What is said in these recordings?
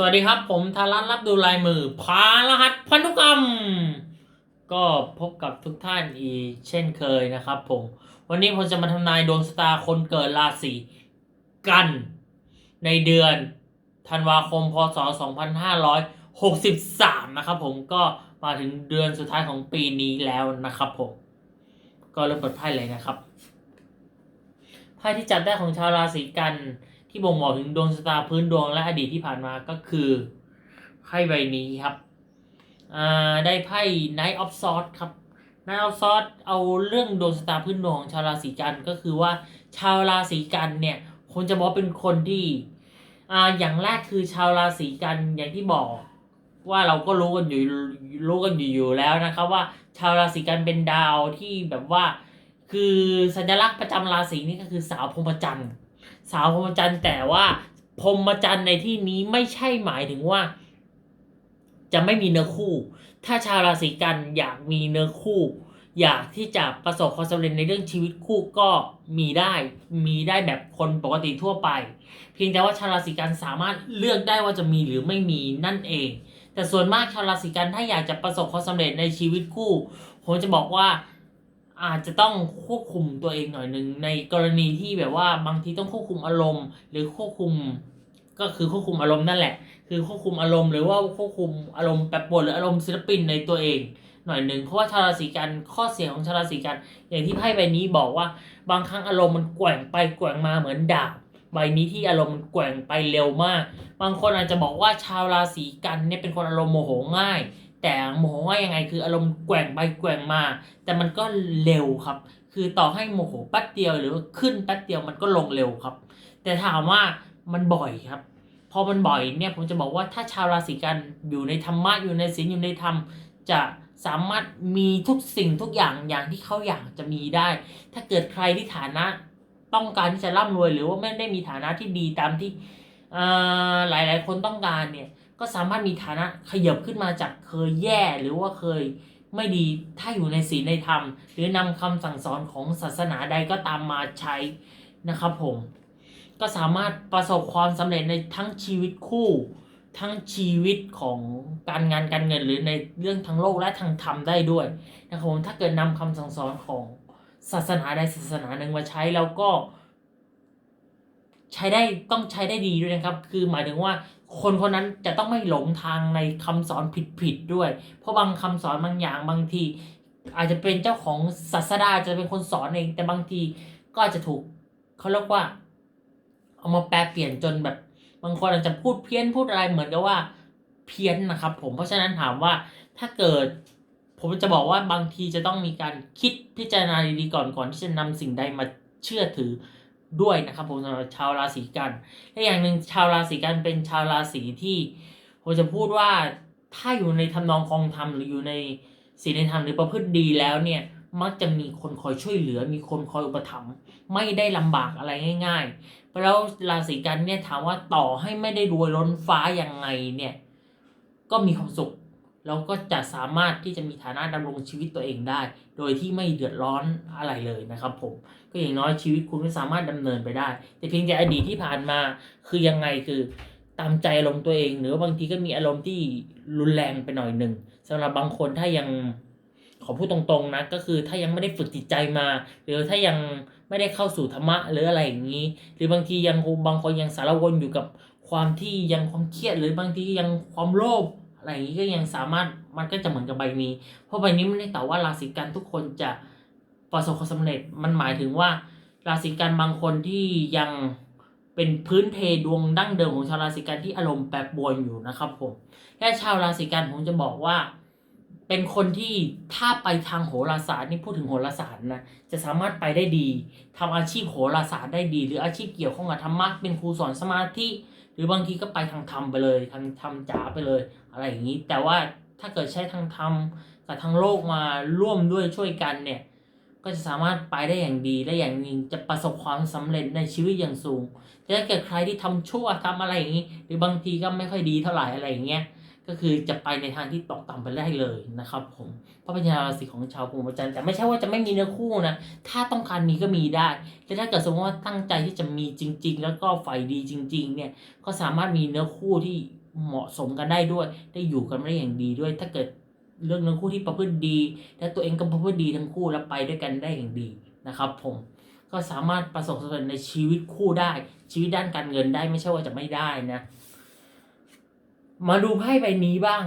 สวัสดีครับ ผมทารัตรับดูลายมือพารหัสพันธุกรรม ก็พบกับทุกท่านอีกเช่นเคยนะครับผม วันนี้ผมจะมาทำนายดวงชะตาคนเกิดราศีกัน ในเดือนธันวาคมพศ 2563 นะครับผมก็มาถึงเดือนสุดท้ายของปีนี้แล้วนะครับผม ก็เริ่มเปิดไพ่เลยนะครับไพ่ที่จับได้ของชาวราศีกัน ที่บ่งบอกถึงดวงชะตาพื้นดวงและอดีตที่ผ่านมาก็คือไพ่ใบนี้ครับอ่าได้ไพ่ Knight of Swords ครับ Knight of Swords เอาเรื่องดวงชะตาพื้นดวงของชาวราศีกันก็คือว่าชาวราศีกันเนี่ยคนจะบอกเป็นคนที่อ่าอย่างแรกคือชาวราศีกันอย่างที่บอกว่าเราก็รู้กันอยู่รู้กันอยู่อยู่แล้วนะครับ ว่าชาวราศีกันเป็นดาวที่แบบว่า คือสัญลักษณ์ประจำราศีนี่ก็คือสาวพรหมจันทร์ สาวพรหมจันทร์แต่ว่าพรหมจันทร์ในที่นี้ไม่ใช่หมายถึงว่า จะไม่มีเนื้อคู่ ถ้าชาวราศีกันอยากมีเนื้อคู่ อยากที่จะประสบความสำเร็จในเรื่องชีวิตคู่ก็มีได้ มีได้แบบคนปกติทั่วไป เพียงแต่ว่าชาวราศีกันสามารถเลือกได้ว่าจะมีหรือไม่มีนั่นเอง แต่ส่วนมากชาวราศีกันถ้าอยากจะประสบความสำเร็จในชีวิตคู่ผมจะบอกว่า อาจจะต้องควบคุมตัวเองหน่อยหนึ่งในกรณีที่แบบว่าบางทีต้องควบคุมอารมณ์ หรือควบคุม ก็คือควบคุมอารมณ์นั่นแหละ คือควบคุมอารมณ์หรือว่าควบคุมอารมณ์แปรปรวนหรืออารมณ์ศิลปินในตัวเองหน่อยหนึ่งเพราะว่าชาวราศีกันข้อเสียของชาวราศีกันอย่างที่ไพ่ใบนี้บอกว่าบางครั้งอารมณ์มันแกว่งไปแกว่งมาเหมือนดาบใบนี้ที่อารมณ์มันแกว่งไปเร็วมาก บางคนอาจจะบอกว่าชาวราศีกันเนี่ยเป็นคนอารมณ์โมโหง่าย แต่โมโหง่ายังไงคืออารมณ์แกว่งไปแกว่งมา แต่มันก็เร็วครับ คือต่อให้โมโหแป๊บเดียวหรือว่าขึ้นแป๊บเดียวมันก็ลงเร็วครับ แต่ถามว่ามันบ่อยครับ พอมันบ่อยเนี่ยผมจะบอกว่าถ้าชาวราศีกันอยู่ในธรรมะอยู่ในศีลอยู่ในธรรมจะสามารถมีทุกสิ่งทุกอย่างอย่างที่เขาอยากจะมีได้ ถ้าเกิดใครที่ฐานะต้องการที่จะร่ำรวยหรือว่าไม่ได้มีฐานะที่ดีตามที่อ่าหลายคนต้องการเนี่ย ก็สามารถมีฐานะขยับขึ้นมาจากเคยแย่หรือว่าเคยไม่ดีถ้าอยู่ในศีลในธรรม หรือนำคำสั่งสอนของศาสนาใดก็ตามมาใช้นะครับผม ก็สามารถประสบความสำเร็จในทั้งชีวิตคู่ ทั้งชีวิตของการงานการเงินหรือในเรื่องทางโลกและทางธรรมได้ด้วยนะครับผมถ้าเกิดนำคำสั่งสอนของศาสนาใดศาสนาหนึ่งมาใช้แล้วก็ ใช้ได้ต้องใช้ได้ดีด้วยนะครับ คือหมายถึงว่า คนคนนั้นจะต้องไม่หลงทางในคำสอนผิดๆด้วย เพราะบางคำสอนบางอย่างบางที อาจจะเป็นเจ้าของศาสดาจะเป็นคนสอนเอง แต่บางทีก็อาจจะถูกเขาเรียกว่า เอามาแปลเปลี่ยนจนแบบ บางคนอาจจะพูดเพี้ยนพูดอะไรเหมือนกับว่าเพี้ยนนะครับ ผมเพราะฉะนั้นถามว่าถ้าเกิด ผมจะบอกว่าบางทีจะต้องมีการคิดพิจารณาดีๆก่อนก่อนที่จะนำสิ่งใดมาเชื่อถือ ด้วยนะครับผมสำหรับชาวราศีกันและอย่างหนึ่งชาวราศีกันเป็นชาวราศีที่ผมจะพูดว่าถ้าอยู่ในทำนองคองธรรมหรืออยู่ในศีลในธรรมหรือประพฤติดีแล้วเนี่ยมักจะมีคนคอยช่วยเหลือ มีคนคอยอุปถัมภ์ไม่ได้ลำบากอะไรง่าย ๆ แล้วราศีกันเนี่ยถามว่าต่อให้ไม่ได้รวยล้นฟ้ายังไงเนี่ยก็มีความสุข แล้วก็จะสามารถที่จะมีฐานะดำรงชีวิตตัวเองได้ โดยที่ไม่เดือดร้อนอะไรเลยนะครับผม ก็อย่างน้อยชีวิตคุณก็สามารถดำเนินไปได้ แต่เพียงแต่อดีตที่ผ่านมาคือยังไงคือตามใจอารมณ์ตัวเอง หรือว่าบางทีก็มีอารมณ์ที่รุนแรงไปหน่อยหนึ่งสำหรับบางคนถ้ายังขอพูดตรงๆนะก็คือถ้ายังไม่ได้ฝึกจิตใจมา หรือถ้ายังไม่ได้เข้าสู่ธรรมะหรืออะไรอย่างนี้ หรือบางทียังบางคนยังสารวนอยู่กับความที่ยังความเครียดหรือบางทียังความโลภ อะไรอย่างนี้ก็ยังสามารถมันก็จะเหมือนกับใบนี้ เพราะใบนี้ไม่ได้แต่ว่าราศีกันทุกคนจะประสบความสำเร็จมันหมายถึงว่า ราศีกันบางคนที่ยังเป็นพื้นเพดวงดั้งเดิมของชาวราศีกันที่อารมณ์แปรปรวนอยู่นะครับผมและชาวราศีกันผมจะบอกว่า เป็นคนที่ถ้าไปทางโหราศาสตร์นี่พูดถึงโหราศาสตร์นะจะสามารถไปได้ดีทำอาชีพโหราศาสตร์ได้ดี หรืออาชีพเกี่ยวข้องกับธรรมะเป็นครูสอนสมาธิ รือบางทีก็ไปทางธรรมไปเลยทางธรรมจ๋าไปเลย อะไรอย่างนี้ แต่ว่าถ้าเกิดใช้ทางธรรมกับทางโลกมาร่วมด้วยช่วยกันเนี่ย ก็จะสามารถไปได้อย่างดีและอย่างนึ่งจะประสบความสำเร็จในชีวิตอย่างสูงแต่ถ้าเกิดใครที่ทำชั่วทำอะไรอย่างนี้ หรือบางทีก็ไม่ค่อยดีเท่าไหร่อะไรอย่างเงี้ย ก็คือจะไปในทางที่ตกต่ำไปได้เลยนะครับ ผมเพราะเป็นชาวราศีของชาวภูมิจันทร์แต่ไม่ใช่ว่าจะไม่มีเนื้อคู่นะถ้าต้องการมีก็มีได้แต่ถ้าเกิดสมมติว่าตั้งใจที่จะมีจริง ๆ แล้วก็ฝ่ายดีจริง ๆ เนี่ยก็สามารถมีเนื้อคู่ที่เหมาะสมกันได้ด้วย ได้อยู่กันได้อย่างดีด้วย ถ้าเกิดเรื่องทั้งคู่ที่ประพฤติดี และตัวเองก็ประพฤติดีทั้งคู่แล้วไปด้วยกันได้อย่างดีนะครับผมก็สามารถประสบความสำเร็จในชีวิตคู่ได้ ชีวิตด้านการเงินได้ไม่ใช่ว่าจะไม่ได้นะ มาดูไพ่ใบนี้บ้าง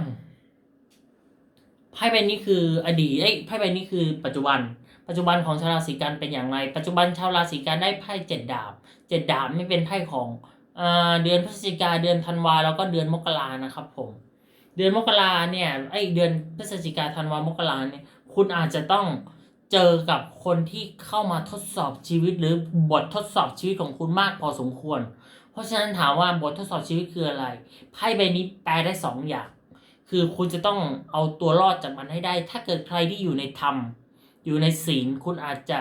ไพ่ใบนี้คืออดีตเอ้ยไพ่ใบนี้คือปัจจุบัน ปัจจุบันของชาวราศีกันเป็นอย่างไร ปัจจุบันชาวราศีกันได้ไพ่เจ็ดดาบเจ็ดดาบนี่เป็นไพ่ของอ่าเดือนพฤศจิกาเดือนธันวาแล้วก็เดือนมกรานะครับผม เดือนมกราเนี่ยไอเดือนพฤศจิกาธันวามกราเนี่ยคุณอาจจะต้องเจอกับคนที่เข้ามาทดสอบชีวิตหรือบททดสอบชีวิตของคุณมากพอสมควร เพราะฉะนั้นถามว่าบททดสอบชีวิตคืออะไร ไพ่ใบนี้แปลได้สองอย่าง คือคุณจะต้องเอาตัวรอดจากมันให้ได้ ถ้าเกิดใครที่อยู่ในธรรม อยู่ในศีล คุณอาจจะ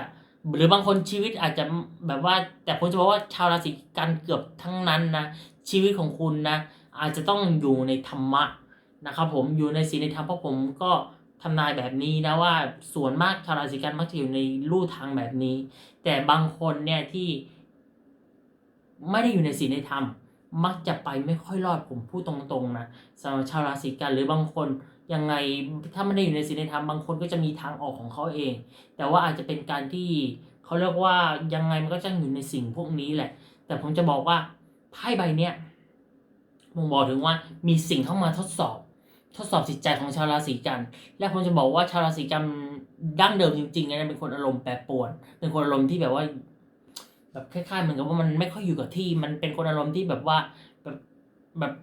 หรือบางคนชีวิตอาจจะแบบว่า แต่ผมจะบอกว่าชาวราศีกันเกือบทั้งนั้นนะ ชีวิตของคุณนะ อาจจะต้องอยู่ในธรรมะนะครับผม อยู่ในศีลในธรรม เพราะผมก็ทำนายแบบนี้นะว่าส่วนมากชาวราศีกันมักจะอยู่ในลู่ทางแบบนี้ แต่บางคนเนี่ยที่ ไม่ได้อยู่ในศีลในธรรม มักจะไปไม่ค่อยรอดผมพูดตรงๆนะสำหรับชาวราศีกันหรือบางคนยังไงถ้าไม่ได้อยู่ในศีลในธรรมบางคนก็จะมีทางออกของเขาเอง แต่ว่าอาจจะเป็นการที่เขาเรียกว่ายังไงมันก็จะอยู่ในสิ่งพวกนี้แหละ แต่ผมจะบอกว่าไพ่ใบเนี้ยผมบอกถึงว่ามีสิ่งเข้ามาทดสอบ ทดสอบจิตใจของชาวราศีกัน และผมจะบอกว่าชาวราศีกันดั้งเดิมจริงๆนะเป็นคนอารมณ์แปรปรวน เป็นคนอารมณ์ที่แบบว่า แบบคล้ายๆเหมือนกับว่ามันไม่ค่อยอยู่กับที่ มันเป็นคนอารมณ์ที่แบบว่าแบบแบบ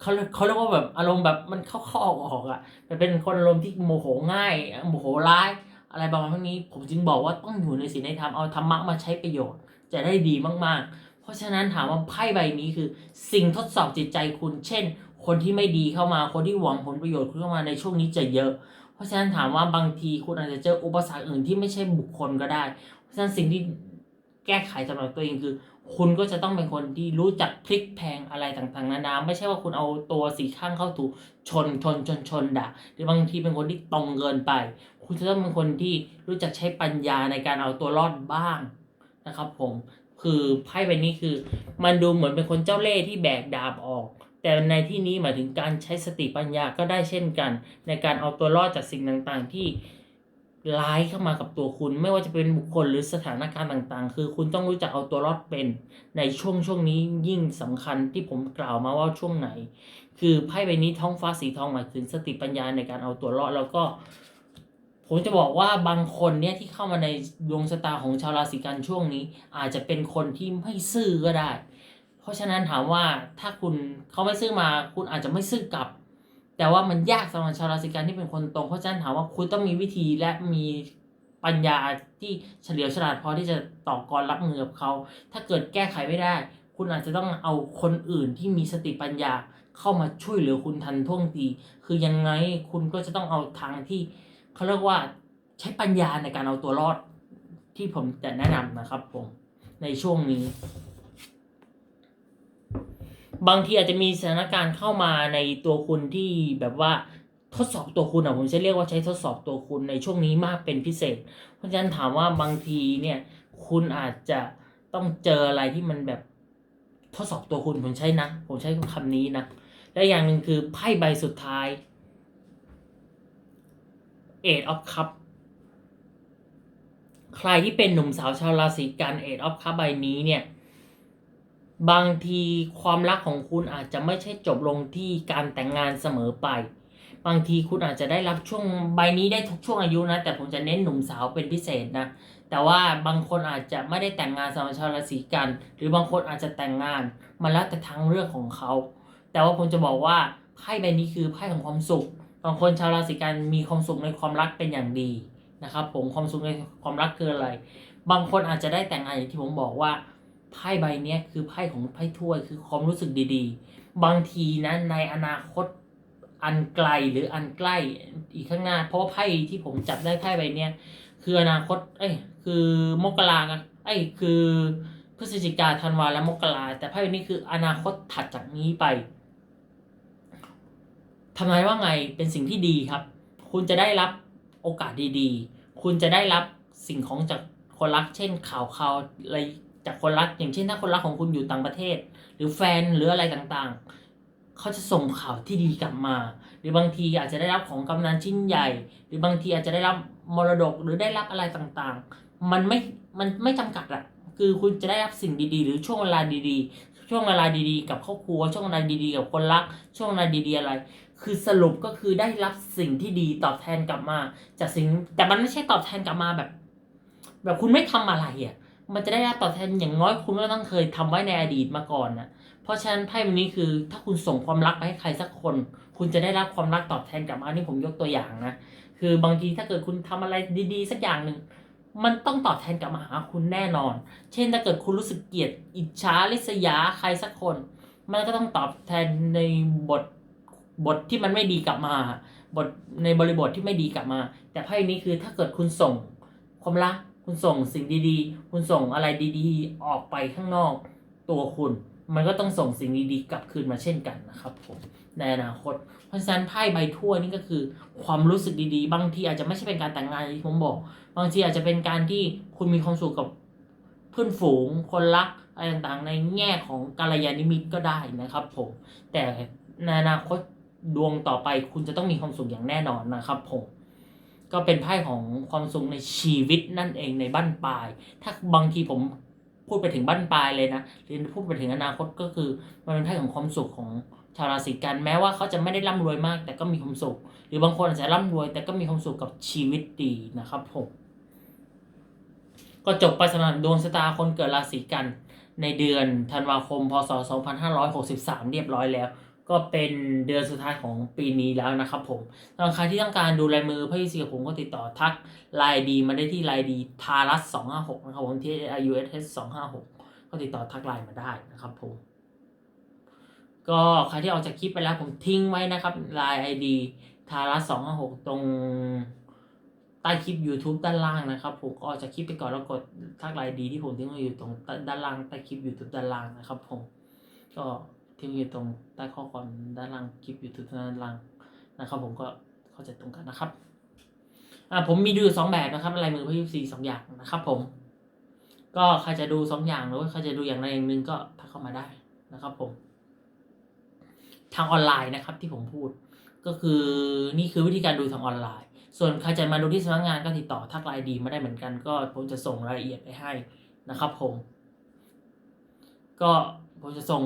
เขาเขาเรียกว่าแบบอารมณ์แบบมันเข้าเข้าออกออกอะมันเป็นคนอารมณ์ที่โมโหง่ายโมโหร้าย อะไรประมาณพวกนี้ ผมจึงบอกว่าต้องอยู่ในศีลในธรรมเอาธรรมะมาใช้ประโยชน์ จะได้ดีมากๆ เพราะฉะนั้นถามว่าไพ่ใบนี้คือ สิ่งทดสอบจิตใจคุณ เช่น คนที่ไม่ดีเข้ามาคนที่หวังผลประโยชน์เข้ามาในช่วงนี้จะเยอะ เพราะฉะนั้นถามว่าบางทีคุณอาจจะเจออุปสรรคอื่นที่ไม่ใช่บุคคลก็ได้ เพราะฉะนั้นสิ่งที่ แก้ไขสำหรับตัวเองคือ คุณก็จะต้องเป็นคนที่รู้จักพลิกแพงอะไรต่างๆนานาไม่ใช่ว่าคุณเอาตัวสีข้างเข้าถูกชนชนชนชนด่าหรือบางทีเป็นคนที่ตรงเกินไป คุณจะต้องเป็นคนที่รู้จักใช้ปัญญาในการเอาตัวรอดบ้างนะครับ ผมคือไพ่ใบนี้คือ มันดูเหมือนเป็นคนเจ้าเล่ห์ที่แบกดาบออกแต่ในที่นี้หมายถึงการใช้สติปัญญาก็ได้เช่นกัน ในการเอาตัวรอดจากสิ่งต่างๆ ที่ ร้ายเข้ามากับตัวคุณ ไม่ว่าจะเป็นบุคคลหรือสถานการณ์ต่างๆ คือคุณต้องรู้จักเอาตัวรอดเป็นในช่วงช่วงนี้ยิ่งสำคัญที่ผมกล่าวมาว่าช่วงไหน คือไพ่ใบนี้ท้องฟ้าสีทองหมายถึงสติปัญญาในการเอาตัวรอดแล้วก็ ผมจะบอกว่าบางคนเนี่ยที่เข้ามาในดวงชะตาของชาวราศีกันช่วงนี้ อาจจะเป็นคนที่ไม่ซื่อก็ได้ เพราะฉะนั้นถามว่าถ้าคุณเขาไม่ซื่อมา คุณอาจจะไม่ซื่อกลับ แต่ว่ามันยากสำหรับชาวราศีกันที่เป็นคนตรงเพราะฉะนั้นถามว่าคุณต้องมีวิธีและมีปัญญาที่เฉลียวฉลาดพอที่จะต่อกรรับมือกับเขา ถ้าเกิดแก้ไขไม่ได้ คุณอาจจะต้องเอาคนอื่นที่มีสติปัญญาเข้ามาช่วยเหลือคุณทันท่วงที คือยังไงคุณก็จะต้องเอาทางที่เขาเรียกว่าใช้ปัญญาในการเอาตัวรอดที่ผมจะแนะนำนะครับผมในช่วงนี้ บางทีอาจจะมีสถานการณ์เข้ามาในตัวคุณที่แบบว่าทดสอบตัวคุณอะผมจะเรียกว่าใช้ทดสอบตัวคุณในช่วงนี้มากเป็นพิเศษ เพราะฉะนั้นถามว่าบางทีเนี่ยคุณอาจจะต้องเจออะไรที่มันแบบทดสอบตัวคุณผมใช้นะ ผมใช้คำนี้นะ และอย่างหนึ่งคือไพ่ใบสุดท้าย Eight of Cup ใครที่เป็นหนุ่มสาวชาวราศีกัน Eight of Cup ใบนี้เนี่ย บางทีความรักของคุณอาจจะไม่ใช่จบลงที่การแต่งงานเสมอไป บางทีคุณอาจจะได้รับช่วงใบนี้ได้ทุกช่วงอายุนะ แต่ผมจะเน้นหนุ่มสาวเป็นพิเศษนะ แต่ว่าบางคนอาจจะไม่ได้แต่งงานสำหรับชาวราศีกัน หรือบางคนอาจจะแต่งงานมาแล้วแต่ทางเลือกของเขา แต่ว่าผมจะบอกว่าไพ่ใบนี้คือไพ่ของความสุข บางคนชาวราศีกันมีความสุขในความรักเป็นอย่างดีนะครับผมความสุขในความรักคืออะไร บางคนอาจจะได้แต่งงานอย่างที่ผมบอกว่า ไพ่ใบนี้คือไพ่ของไพ่ถ้วยคือความรู้สึกดีๆ บางทีนะในอนาคตอันไกลหรืออันใกล้อีกข้างหน้า เพราะไพ่ที่ผมจับได้ไพ่ใบเนี้ยคืออนาคต เอ้ยคือมกราเอ้คือพฤศจิกาธันวาและมกราแต่ไพ่ใบนี้คืออนาคตถัดจากนี้ไปทำนายว่าไงเป็นสิ่งที่ดีครับ คุณจะได้รับโอกาสดีๆ คุณจะได้รับสิ่งของจากคนรักเช่นข่าวข่าวอะไร จากคนรักอย่างเช่นถ้าคนรักของคุณอยู่ต่างประเทศ หรือแฟนหรืออะไรต่างๆ เขาจะส่งข่าวที่ดีกลับมา หรือบางทีอาจจะได้รับของกำนันชิ้นใหญ่ หรือบางทีอาจจะได้รับมรดกหรือได้รับอะไรต่างๆ มันไม่มันไม่จำกัดอะคือคุณจะได้รับสิ่งดีๆ หรือช่วงเวลาดีๆ ช่วงเวลาดีๆ กับครอบครัวช่วงเวลาดีๆ กับคนรัก ช่วงเวลาดีๆอะไร คือสรุปก็คือได้รับสิ่งที่ดีตอบแทนกลับมา จากสิ่งแต่มันไม่ใช่ตอบแทนกลับมาแบบ แบบคุณไม่ทำอะไรอะ มันจะได้รับตอบแทนอย่างน้อยคุณก็ต้องเคยทำไว้ในอดีตมาก่อนนะเพราะฉะนั้นไพ่ใบนี้คือ ถ้าคุณส่งความรักไปให้ใครสักคน คุณจะได้รับความรักตอบแทนกลับมานี่ผมยกตัวอย่างนะคือบางทีถ้าเกิดคุณทำอะไรดีๆ สักอย่างหนึ่งมันต้องตอบแทนกลับมาหาคุณแน่นอน เช่นถ้าเกิดคุณรู้สึกเกลียดอิจฉาริษยาใครสักคน มันก็ต้องตอบแทนในบทบทที่มันไม่ดีกลับมา บทในบริบทที่ไม่ดีกลับมา แต่ไพ่นี้คือถ้าเกิดคุณส่งความรัก คุณส่งสิ่งดีๆ คุณส่งอะไรดีๆ ออกไปข้างนอกตัวคุณ มันก็ต้องส่งสิ่งดีๆกลับคืนมาเช่นกันนะครับผมในอนาคต เพราะฉะนั้นไพ่ใบถ้วยนี่ก็คือความรู้สึกดีๆ บางทีอาจจะไม่ใช่เป็นการแต่งงานที่ผมบอก บางทีอาจจะเป็นการที่คุณมีความสุขกับเพื่อนฝูง คนรักอะไรต่างๆ ในแง่ของกาลยานิมิตก็ได้นะครับผม แต่ในอนาคตดวงต่อไปคุณจะต้องมีความสุขอย่างแน่นอนนะครับผม ก็เป็นไพ่ของความสุขในชีวิตนั่นเองในบั้นปลาย ถ้าบางทีผมพูดไปถึงบั้นปลายเลยนะหรือพูดไปถึงอนาคตก็คือมันเป็นไพ่ของความสุขของชาวราศีกันแม้ว่าเขาจะไม่ได้ร่ำรวยมาก แต่ก็มีความสุข หรือบางคนอาจจะร่ำรวย แต่ก็มีความสุขกับชีวิตดีนะครับผมก็จบไปสำหรับดวงชะตาคนเกิดราศีกันในเดือนธันวาคม พศ 2563 เรียบร้อยแล้ว ก็เป็นเดือนสุดท้ายของปีนี้แล้วนะครับผมสำหรับใครที่ต้องการดูลายมือพระยิสีกับผมก็ติดต่อทักไลน์ดีมาได้ที่ไลน์ดีทารัส256นะครับผมที่ i u s s 256ก็ติดต่อทักไลน์มาได้นะครับผม ก็ใครที่ออกจากคลิปไปแล้วผมทิ้งไว้นะครับไลน์ ID ทารัส256ตรงใต้คลิป YouTube ด้านล่างนะครับผมก็ออกจากคลิปไปก่อนแล้วกดทักไลน์ดีที่ผมทิ้งไว้อยู่ตรงด้านล่างใต้คลิป YouTube ด้านล่างนะครับผมก็ ทิ้งอยู่ตรงใต้ข้อความด้านล่างคลิป YouTube ด้านล่างนะครับ ผมก็เข้าใจตรงกันนะครับอ่าผมมีดูสองแบบนะครับลายมือพยี่สี่สองอย่างนะครับ ผม ก็ใครจะดูสองอย่างหรือว่าใครจะดูอย่างใดอย่างหนึ่งก็ทักเข้ามาได้นะครับ ผม ทางออนไลน์นะครับ ที่ผมพูด ก็คือนี่คือวิธีการดูทางออนไลน์ ส่วนใครจะมาดูที่สำนักงานก็ติดต่อทักไลน์ดีมาได้เหมือนกัน ก็ผมจะส่งรายละเอียดไปให้นะครับ ผม ก็ผมจะส่ง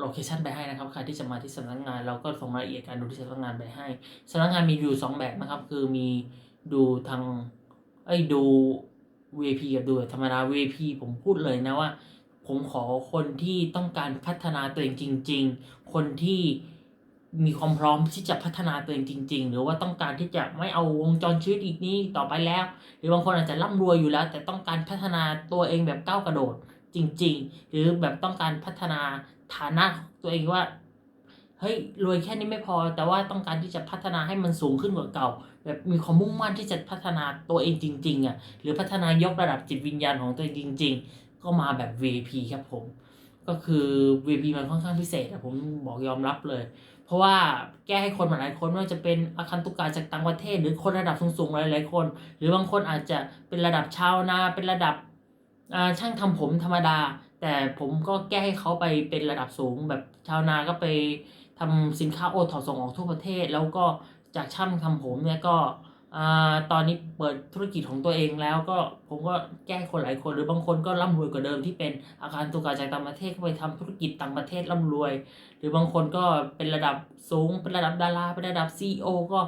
โลเคชันไปให้นะครับใครที่จะมาที่สำนักงาน เราก็ส่งรายละเอียดการดูที่สำนักงานไปให้สำนักงานมีอยู่สองแบบนะครับ คือมีดูทางเอ้ดู VIP กับดูธรรมดา VIP ผมพูดเลยนะว่า ผมขอคนที่ต้องการพัฒนาตัวเองจริง ๆ คนที่มีความพร้อมที่จะพัฒนาตัวเองจริง ๆ หรือว่าต้องการที่จะไม่เอาวงจรชีวิตอีกนี้ต่อไปแล้ว หรือบางคนอาจจะร่ำรวยอยู่แล้ว แต่ต้องการพัฒนาตัวเองแบบก้าวกระโดดจริง ๆ หรือแบบต้องการพัฒนา ฐานะตัวเองว่าเฮ้ยรวยแค่นี้ไม่พอ แต่ว่าต้องการที่จะพัฒนาให้มันสูงขึ้นกว่าเก่า แบบมีความมุ่งมั่นที่จะพัฒนาตัวเองจริงๆอะหรือพัฒนายกระดับจิตวิญญาณของตัวเองจริง ๆ ก็มาแบบ VIP ครับผม ก็คือ VIP มันค่อนข้างพิเศษอะผมบอกยอมรับเลย เพราะว่าแก้ให้คนหลายคนไม่ว่าจะเป็นอาคันตุกาจากต่างประเทศ หรือคนระดับสูงๆหลายๆคน หรือบางคนอาจจะเป็นระดับชาวนาเป็นระดับช่างทำผมธรรมดา แต่ผมก็แก้ให้เขาไปเป็นระดับสูง แบบชาวนาก็ไปทำสินค้าโอทอส่งออกทั่วประเทศ แล้วก็จากช่างทำผมเนี่ยก็ตอนนี้เปิดธุรกิจของตัวเองแล้วก็ผมก็แก้คนหลายคนหรือบางคนก็ร่ำรวยกว่าเดิมที่เป็นอาคารตุกาจากต่างประเทศก็ไปทำธุรกิจต่างประเทศร่ำรวย หรือบางคนก็เป็นระดับสูงเป็นระดับดาราเป็นระดับซีอก็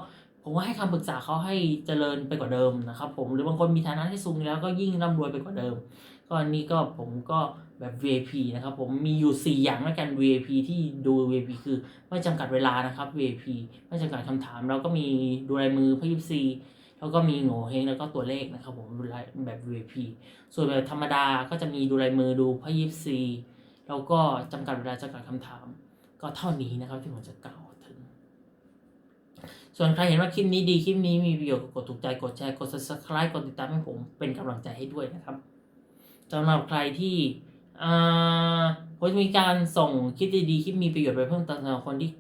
ผมก็ให้คำปรึกษาเขาให้เจริญไปกว่าเดิมนะครับผมหรือบางคนมีฐานะที่สูงแล้วก็ยิ่งร่ำรวยไปกว่าเดิม ก็อันนี้ก็ผมก็ แบบ VIP นะครับผมมีอยู่ 4 อย่างแล้วกัน VIP ที่ดู VIP คือไม่จำกัดเวลานะครับ VIP ไม่จำกัดคำถาม แล้วก็มีดูลายมือพยิบซีแล้วก็มีโง่เฮงแล้วก็ตัวเลขนะครับผมดูลายแบบ VIP ส่วนแบบธรรมดาก็จะมีดูลายมือดูพยิบซีแล้วก็จำกัดเวลาจำกัดคำถาม ก็เท่านี้นะครับที่ผมจะกล่าวถึง ส่วนใครเห็นว่าคลิปนี้ดีคลิปนี้มีประโยชน์กดถูกใจกดแชร์กด subscribe กดติดตามให้ผมเป็นกำลังใจให้ด้วยนะครับสำหรับใครที่ ผมจะมีการส่งคลิปดีๆคลิปมีประโยชน์ไปเพิ่มเติมสำหรับคนที่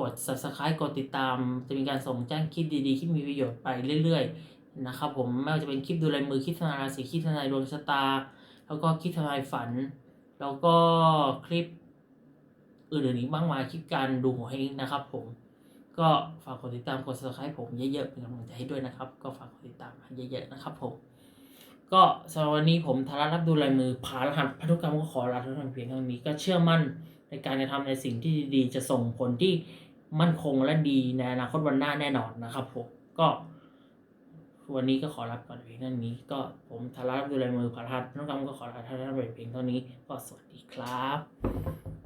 กด subscribe กดติดตาม จะมีการส่งแจ้งคลิปดีๆคลิปมีประโยชน์ไปเรื่อยๆนะครับผมไม่ว่าจะเป็นคลิปดูลายมือคลิปทนายราศีคลิปทนายดวงชะตา แล้วก็คลิปทนายฝัน แล้วก็คลิปอื่นๆอีกมากมายคลิปการดูหัวเฮงนะครับผมก็ฝากกดติดตามกด subscribe ผมเยอะๆเป็นกำลังใจให้ด้วยนะครับ ก็ฝากกดติดตามเยอะๆนะครับผม ก็สำหรับวันนี้ผมธารารับดูลายมือผ่ารหัสพันธุกรรมก็ขอลาทุกท่านเพียงเท่านี้ก็เชื่อมั่นในการจะทำในสิ่งที่ดีจะส่งผลที่มั่นคงและดีในอนาคตวันหน้าแน่นอนนะครับผมก็วันนี้ก็ขอรับก่อนเพียงเท่านี้ ก็ผมธารารับดูลายมือผ่ารหัสพันธุกรรมก็ขอลาท่านเพียงเท่านี้ก็สวัสดีครับ